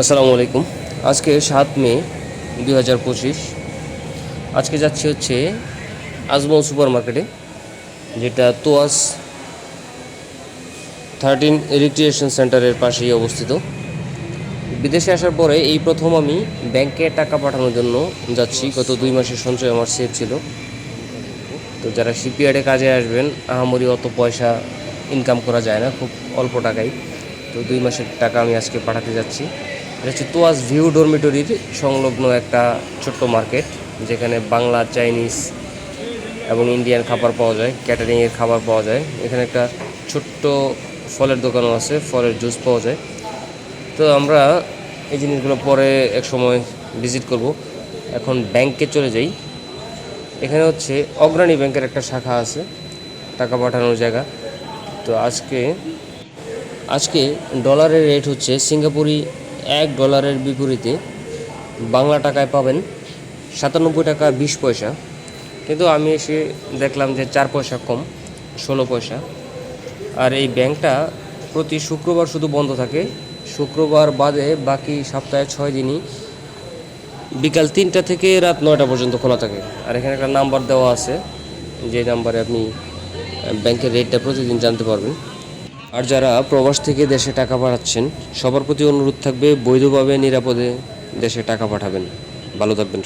আসসালামু আলাইকুম। আজকে সাত মে দুই হাজার পঁচিশ। আজকে যাচ্ছি হচ্ছে আজমল সুপার মার্কেটে যেটা তোয়াস থার্টিন রিক্রিয়েশন সেন্টারের পাশেই অবস্থিত। বিদেশে আসার পরে এই প্রথম আমি ব্যাংকে টাকা পাঠানোর জন্য যাচ্ছি। গত দুই মাসের সঞ্চয় আমার সেভ ছিল। তো যারা শিপইয়ার্ডে কাজে আসবেন, আহামরি অত পয়সা ইনকাম করা যায় না, খুব অল্প টাকায় তো দুই মাসের টাকা আমি আজকে পাঠাতে যাচ্ছি। এটা হচ্ছে তোয়াজ ভিউ ডরমিটরির সংলগ্ন একটা ছোট্ট মার্কেট, যেখানে বাংলা, চাইনিজ এবং ইন্ডিয়ান খাবার পাওয়া যায়, ক্যাটারিংয়ের খাবার পাওয়া যায়। এখানে একটা ছোট্ট ফলের দোকানও আছে, ফলের জুস পাওয়া যায়। তো আমরা এই জিনিসগুলো পরে এক সময় ভিজিট করব। এখন ব্যাংকে চলে যাই। এখানে হচ্ছে অগ্রণী ব্যাংকের একটা শাখা আছে, টাকা পাঠানোর জায়গা। তো আজকে আজকে ডলারের রেট হচ্ছে সিঙ্গাপুরি এক ডলারের বিপরীতে বাংলা টাকায় পাবেন সাতানব্বই টাকা বিশ পয়সা। কিন্তু আমি এসে দেখলাম যে চার পয়সা কম, ষোলো পয়সা। আর এই ব্যাংকটা প্রতি শুক্রবার শুধু বন্ধ থাকে। শুক্রবার বাদে বাকি সপ্তাহে ছয় দিনই বিকাল তিনটা থেকে রাত নয়টা পর্যন্ত খোলা থাকে। আর এখানে একটা নাম্বার দেওয়া আছে। যে নাম্বারে আপনি ব্যাংকের রেটটা প্রতিদিন জানতে পারবেন। আর যারা প্রবাস থেকে দেশে টাকা পাঠাচ্ছেন, সবার প্রতি অনুরোধ থাকবে, বৈধভাবে, নিরাপদে দেশে টাকা পাঠাবেন। ভালো থাকবেন।